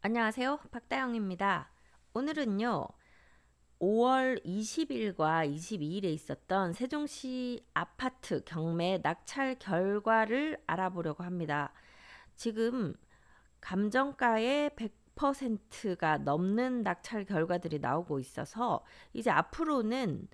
안녕하세요. 박다영입니다. 오늘은요. 5월 20일과 22일에 있었던 세종시 아파트 경매 낙찰 결과를 알아보려고 합니다. 지금 감정가의 100%가 넘는 낙찰 결과들이 나오고 있어서 이제 앞으로는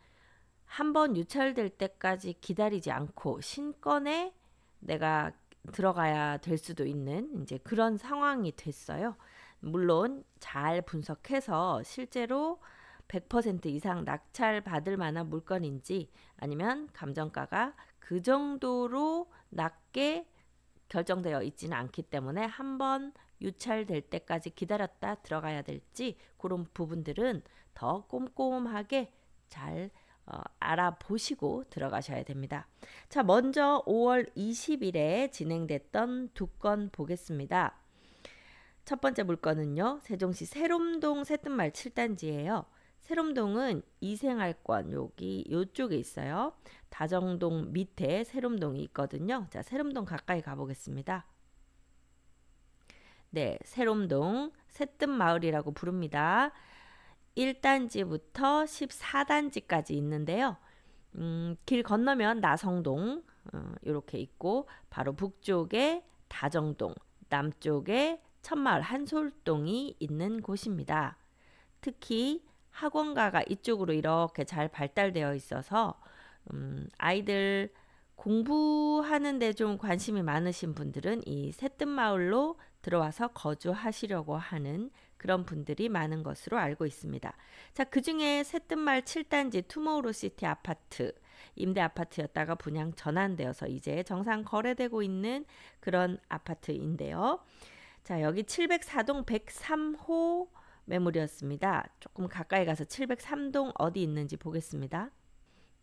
한번 유찰될 때까지 기다리지 않고 신건에 내가 들어가야 될 수도 있는 이제 그런 상황이 됐어요. 물론 잘 분석해서 실제로 100% 이상 낙찰 받을 만한 물건인지 아니면 감정가가 그 정도로 낮게 결정되어 있지는 않기 때문에 한 번 유찰될 때까지 기다렸다 들어가야 될지 그런 부분들은 더 꼼꼼하게 잘 어, 알아보시고 들어가셔야 됩니다. 자, 먼저 5월 20일에 진행됐던 두 건 보겠습니다. 첫 번째 물건은요. 세종시 세롬동 새뜸말 7단지예요. 세롬동은 이생활권 여기 요쪽에 있어요. 다정동 밑에 세롬동이 있거든요. 자, 세롬동 가까이 가보겠습니다. 네, 세롬동 새뜸마을이라고 부릅니다. 1단지부터 14단지까지 있는데요. 음, 길 건너면 나성동 어, 이렇게 있고 바로 북쪽에 다정동, 남쪽에 천마을 한솔동이 있는 곳입니다. 특히 학원가가 이쪽으로 이렇게 잘 발달되어 있어서 음, 아이들 공부하는 데 좀 관심이 많으신 분들은 이 새뜸마을로 들어와서 거주하시려고 하는 그런 분들이 많은 것으로 알고 있습니다. 자, 그 중에 새뜸마을 7단지 투모로우시티 아파트 임대 아파트였다가 분양 전환되어서 이제 정상 거래되고 있는 그런 아파트인데요. 자, 여기 704동 103호 매물이었습니다. 조금 가까이 가서 703동 어디 있는지 보겠습니다.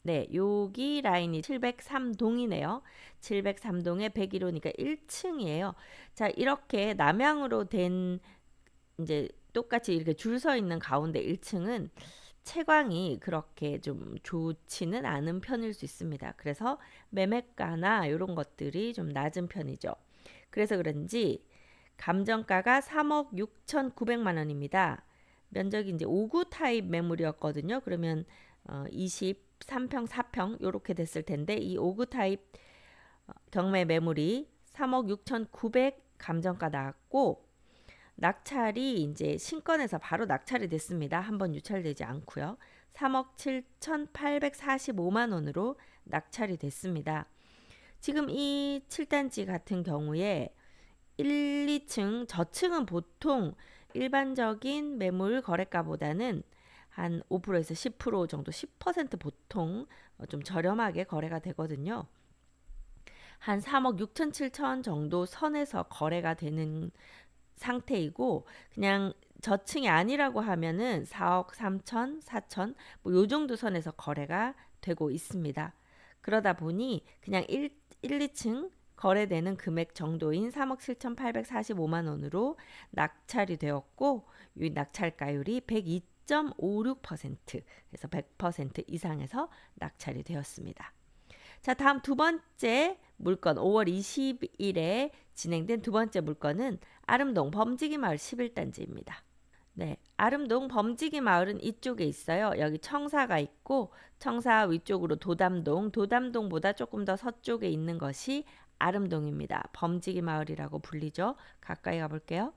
네, 여기 라인이 703동이네요. 703동에 101호니까 1층이에요. 자, 이렇게 남향으로 된 이제 똑같이 이렇게 줄 서 있는 가운데 1층은 채광이 그렇게 좀 좋지는 않은 편일 수 있습니다. 그래서 매매가나 이런 것들이 좀 낮은 편이죠. 그래서 그런지 감정가가 3억 6,900만 원입니다. 면적이 이제 5구 타입 매물이었거든요. 그러면 어 23평, 4평 이렇게 됐을 텐데 이 5구 타입 어, 경매 매물이 3억 6,900 감정가 나왔고 낙찰이 이제 신건에서 바로 낙찰이 됐습니다. 한번 유찰되지 않고요. 3억 7,845만 원으로 낙찰이 됐습니다. 지금 이 7단지 같은 경우에 1, 2층 저층은 보통 일반적인 매물 거래가보다는 한 5%에서 10% 정도 10% 보통 좀 저렴하게 거래가 되거든요. 한 3억 6천 7천 정도 선에서 거래가 되는 상태이고 그냥 저층이 아니라고 하면은 4억 3천, 4천 뭐 요 정도 선에서 거래가 되고 있습니다. 그러다 보니 그냥 1, 1 2층 거래되는 금액 정도인 3억 7,845만 원으로 낙찰이 되었고 이 낙찰가율이 102.56% 그래서 100% 이상에서 낙찰이 되었습니다. 자, 다음 두 번째 물건 5월 20일에 진행된 두 번째 물건은 아름동 범지기 마을 11단지입니다. 네, 아름동 범지기 마을은 이쪽에 있어요. 여기 청사가 있고 청사 위쪽으로 도담동, 도담동보다 조금 더 서쪽에 있는 것이 아름동입니다. 범지기 마을이라고 불리죠. 가까이 가볼게요.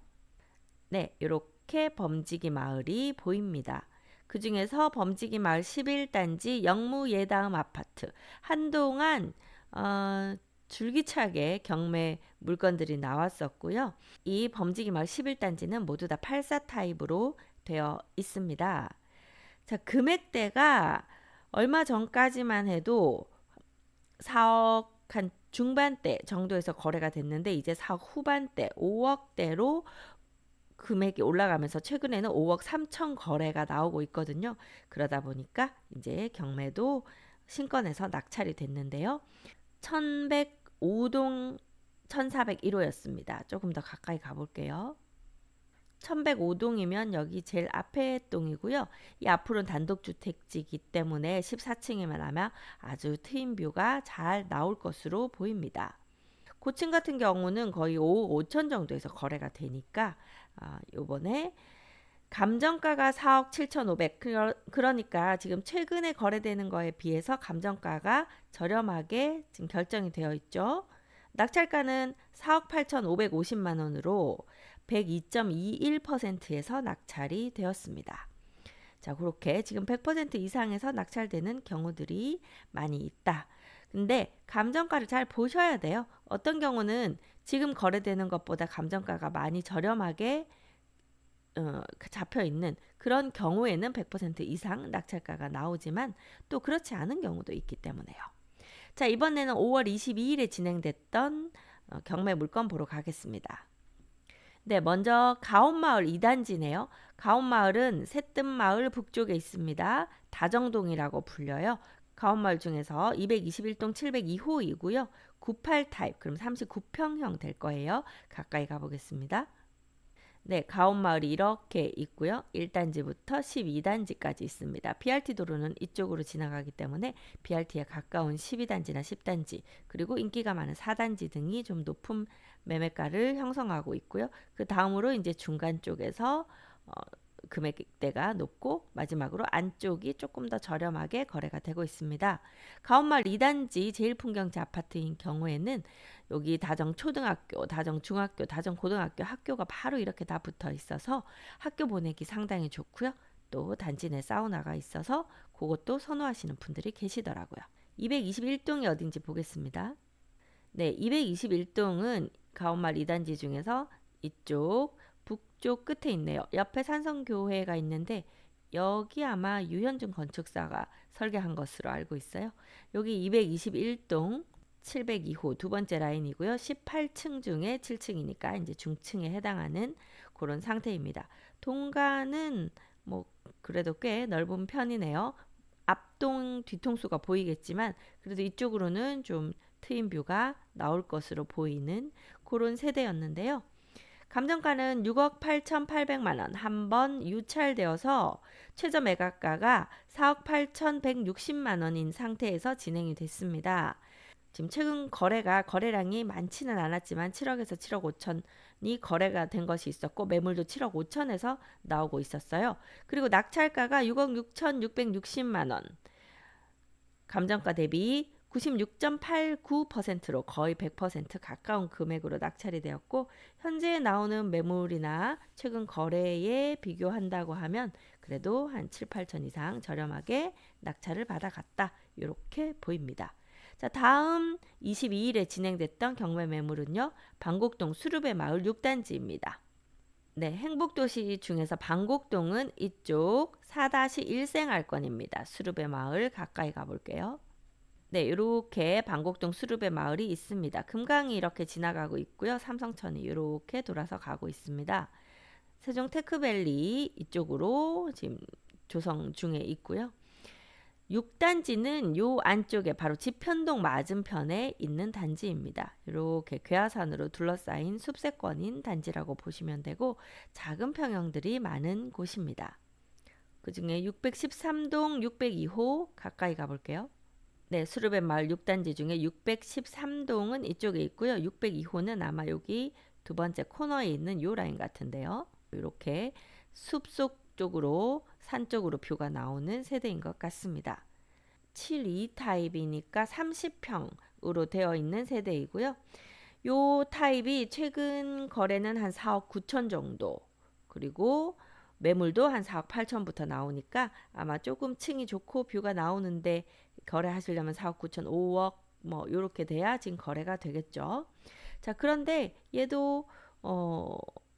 네, 이렇게 범지기 마을이 보입니다. 그 중에서 범지기 마을 11단지 영무 예다음 아파트. 한동안 어, 줄기차게 경매 물건들이 나왔었고요. 이 범지기 마을 11단지는 모두 다84 타입으로 되어 있습니다. 자, 금액대가 얼마 전까지만 해도 4억 한 중반대 정도에서 거래가 됐는데 이제 4억 후반대 5억대로 금액이 올라가면서 최근에는 5억 3천 거래가 나오고 있거든요. 그러다 보니까 이제 경매도 신건에서 낙찰이 됐는데요. 1105동 1401호였습니다. 조금 더 가까이 가볼게요. 1105동이면 여기 제일 앞에 동이고요. 이 앞으로는 단독주택지이기 때문에 14층에만 하면 아주 트임뷰가 잘 나올 것으로 보입니다. 고층 같은 경우는 거의 5억 5천 정도에서 거래가 되니까 아, 요번에 감정가가 4억 7,500. 그러, 그러니까 지금 최근에 거래되는 거에 비해서 감정가가 저렴하게 지금 결정이 되어 있죠. 낙찰가는 4억 8,550만 원으로 102.21%에서 낙찰이 되었습니다. 자, 그렇게 지금 100% 이상에서 낙찰되는 경우들이 많이 있다. 근데 감정가를 잘 보셔야 돼요. 어떤 경우는 지금 거래되는 것보다 감정가가 많이 저렴하게 어, 잡혀 있는 그런 경우에는 100% 이상 낙찰가가 나오지만 또 그렇지 않은 경우도 있기 때문에요. 자, 이번에는 5월 22일에 진행됐던 어, 경매 물건 보러 가겠습니다. 네, 먼저 가온마을 2단지네요. 가온마을은 새뜸마을 북쪽에 있습니다. 다정동이라고 불려요. 가온마을 중에서 221동 702호이고요. 98 타입, 그럼 39평형 될 거예요. 가까이 가보겠습니다. 네, 가온마을이 이렇게 있고요. 1단지부터 12단지까지 있습니다. BRT 도로는 이쪽으로 지나가기 때문에 BRT에 가까운 12단지나 10단지, 그리고 인기가 많은 4단지 등이 좀 높은 매매가를 형성하고 있고요. 그 다음으로 이제 중간 쪽에서 어, 금액대가 높고 마지막으로 안쪽이 조금 더 저렴하게 거래가 되고 있습니다. 가온마을 2단지 제일풍경지 아파트인 경우에는 여기 다정 초등학교, 다정 중학교, 다정 고등학교 학교가 바로 이렇게 다 붙어 있어서 학교 보내기 상당히 좋고요. 또 단지 내 사우나가 있어서 그것도 선호하시는 분들이 계시더라고요. 221동이 어딘지 보겠습니다. 네, 221동은 가온마을 2단지 중에서 이쪽 북쪽 끝에 있네요. 옆에 산성교회가 있는데 여기 아마 유현준 건축사가 설계한 것으로 알고 있어요. 여기 221동 702호 두 번째 라인이고요. 18층 중에 7층이니까 이제 중층에 해당하는 그런 상태입니다. 동간은 뭐 그래도 꽤 넓은 편이네요. 앞동 뒤통수가 보이겠지만 그래도 이쪽으로는 좀 트임 뷰가 나올 것으로 보이는 그런 세대였는데요. 감정가는 6억 8,800만 원 한 번 유찰되어서 최저 매각가가 4억 8,160만 원인 상태에서 진행이 됐습니다. 지금 최근 거래가 거래량이 많지는 않았지만 7억에서 7억 5천이 거래가 된 것이 있었고 매물도 7억 5천에서 나오고 있었어요. 그리고 낙찰가가 6억 6천660만 원. 감정가 대비 96.89%로 거의 100% 가까운 금액으로 낙찰이 되었고 현재 나오는 매물이나 최근 거래에 비교한다고 하면 그래도 한 7, 8천 이상 저렴하게 낙찰을 받아갔다. 이렇게 보입니다. 자, 다음 22일에 진행됐던 경매 매물은요. 방곡동 수르베 마을 6단지입니다. 네, 행복도시 중에서 방곡동은 이쪽 4-1 생활권입니다. 수르베 마을 가까이 가볼게요. 네, 이렇게 방곡동 수룹의 마을이 있습니다. 금강이 이렇게 지나가고 있고요. 삼성천이 이렇게 돌아서 가고 있습니다. 세종 테크밸리 이쪽으로 지금 조성 중에 있고요. 6단지는 요 안쪽에 바로 지편동 맞은편에 있는 단지입니다. 이렇게 괴하산으로 둘러싸인 숲세권인 단지라고 보시면 되고 작은 평형들이 많은 곳입니다. 그 중에 613동 602호 가까이 가볼게요. 네, 수르벤 마을 6단지 중에 613동은 이쪽에 있고요. 602호는 아마 여기 두 번째 코너에 있는 요 라인 같은데요. 이렇게 숲속 쪽으로 산 쪽으로 뷰가 나오는 세대인 것 같습니다. 72 타입이니까 30평으로 되어 있는 세대이고요. 요 타입이 최근 거래는 한 4억 9천 정도 그리고 매물도 한 4억 8천부터 나오니까 아마 조금 층이 좋고 뷰가 나오는데 거래하시려면 4억 9천, 5억 뭐 이렇게 돼야 지금 거래가 되겠죠. 자 그런데 얘도 어,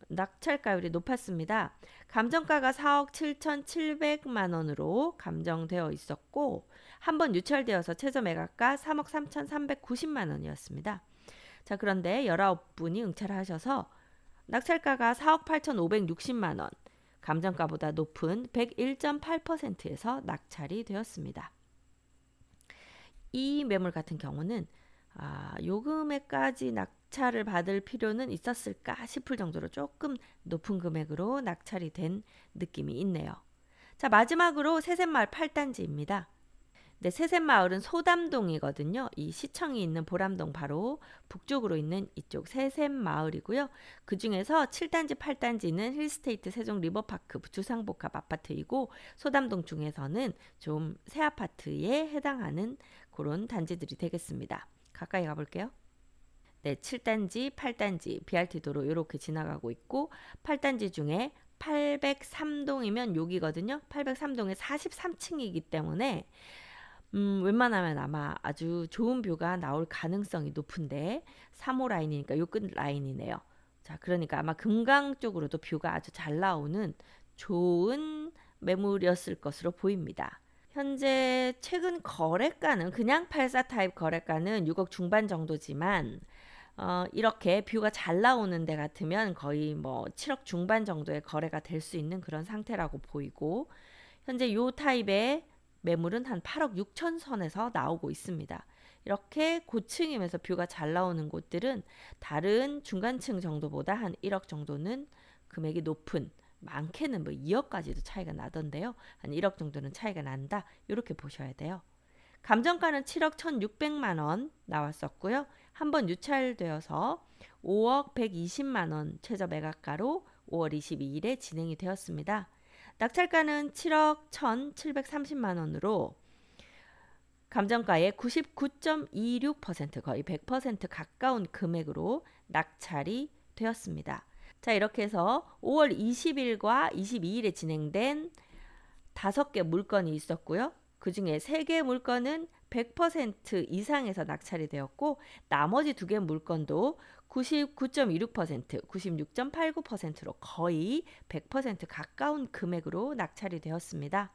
낙찰가율이 높았습니다. 감정가가 4억 7천7백만 원으로 감정되어 있었고 한 번 유찰되어서 최저 매각가 3억 3천3백구십만 원이었습니다. 자 그런데 19분이 응찰하셔서 낙찰가가 4억 8천5백육십만 원, 감정가보다 높은 101.8%에서 낙찰이 되었습니다. 이 매물 같은 경우는 아, 요 금액까지 낙찰을 받을 필요는 있었을까 싶을 정도로 조금 높은 금액으로 낙찰이 된 느낌이 있네요. 자, 마지막으로 세샘마을 8단지입니다. 네, 세샘마을은 소담동이거든요. 이 시청이 있는 보람동 바로 북쪽으로 있는 이쪽 세샘마을이고요. 그 중에서 7단지, 8단지는 힐스테이트 세종 리버파크 주상복합 아파트이고 소담동 중에서는 좀 새 아파트에 해당하는 그런 단지들이 되겠습니다. 가까이 가볼게요. 네, 7단지, 8단지 BRT 도로 이렇게 지나가고 있고 8단지 중에 803동이면 여기거든요. 803동에 43층이기 때문에 음, 웬만하면 아마 아주 좋은 뷰가 나올 가능성이 높은데 3호 라인이니까 요 끝 라인이네요. 자, 그러니까 아마 금강 쪽으로도 뷰가 아주 잘 나오는 좋은 매물이었을 것으로 보입니다. 현재 최근 거래가는 그냥 84 타입 거래가는 6억 중반 정도지만 어, 이렇게 뷰가 잘 나오는 데 같으면 거의 뭐 7억 중반 정도의 거래가 될 수 있는 그런 상태라고 보이고 현재 요 타입의 매물은 한 8억 6천 선에서 나오고 있습니다. 이렇게 고층이면서 뷰가 잘 나오는 곳들은 다른 중간층 정도보다 한 1억 정도는 금액이 높은 많게는 뭐 2억까지도 차이가 나던데요. 한 1억 정도는 차이가 난다. 이렇게 보셔야 돼요. 감정가는 7억 1,600만 원 나왔었고요. 한번 유찰되어서 5억 120만 원 최저 매각가로 5월 22일에 진행이 되었습니다. 낙찰가는 7억 1,730만 원으로 감정가의 99.26% 거의 100% 가까운 금액으로 낙찰이 되었습니다. 자, 이렇게 해서 5월 20일과 22일에 진행된 다섯 개 물건이 있었고요. 그 중에 세 개 물건은 100% 이상에서 낙찰이 되었고 나머지 두 개 물건도 99.26%, 96.89%로 거의 100% 가까운 금액으로 낙찰이 되었습니다.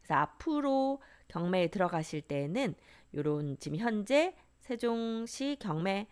그래서 앞으로 경매에 들어가실 때에는 요런 지금 현재 세종시 경매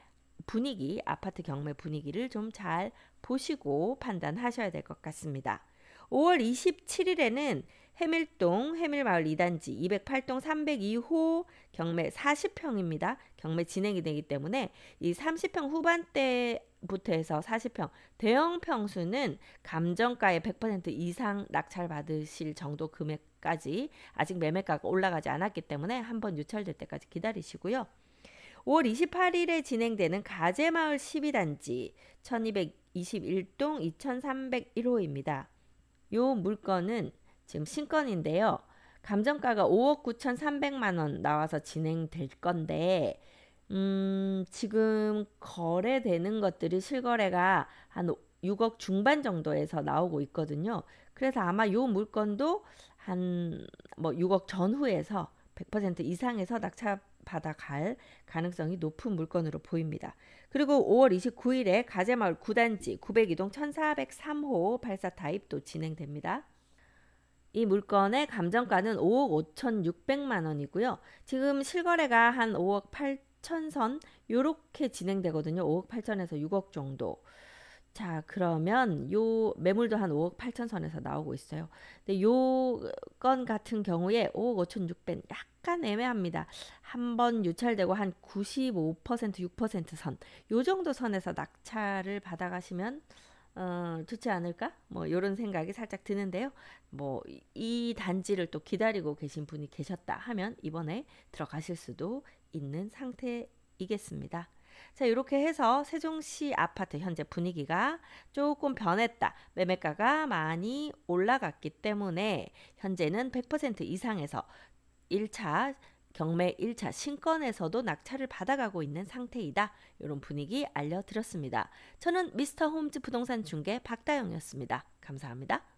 분위기, 아파트 경매 분위기를 좀 잘 보시고 판단하셔야 될 것 같습니다. 5월 27일에는 해밀동 해밀마을 2단지 208동 302호 경매 40평입니다. 경매 진행이 되기 때문에 이 30평 후반대부터 해서 40평 대형 평수는 감정가의 100% 이상 낙찰 받으실 정도 금액까지 아직 매매가가 올라가지 않았기 때문에 한번 유찰될 때까지 기다리시고요. 5월 28일에 진행되는 가재마을 12단지 1221동 2301호입니다. 요 물건은 지금 신건인데요. 감정가가 5억 9,300만 원 나와서 진행될 건데 음, 지금 거래되는 것들이 실거래가 한 6억 중반 정도에서 나오고 있거든요. 그래서 아마 요 물건도 한 뭐 6억 전후에서 100% 이상에서 낙찰 받아갈 가능성이 높은 물건으로 보입니다. 그리고 5월 29일에 가재마을 9단지 902동 1403호 84 타입 도 진행됩니다. 이 물건의 감정가는 5억 5,600만 원이고요. 지금 실거래가 한 5억 8천 선 요렇게 진행되거든요. 5억 8천에서 6억 정도. 자, 그러면 요 매물도 한 5억 8천 선에서 나오고 있어요. 근데 요 건 같은 경우에 5억 5,600 약간 애매합니다. 한 번 유찰되고 한 95% 6% 선. 요 정도 선에서 낙찰을 받아 가시면 어, 좋지 않을까? 뭐 이런 생각이 살짝 드는데요. 뭐 이 단지를 또 기다리고 계신 분이 계셨다 하면 이번에 들어가실 수도 있는 상태이겠습니다. 자, 이렇게 해서 세종시 아파트 현재 분위기가 조금 변했다. 매매가가 많이 올라갔기 때문에 현재는 100% 이상에서 1차 경매 1차 신건에서도 낙찰을 받아가고 있는 상태이다. 이런 분위기 알려드렸습니다. 저는 미스터 홈즈 부동산 중개 박다영이었습니다. 감사합니다.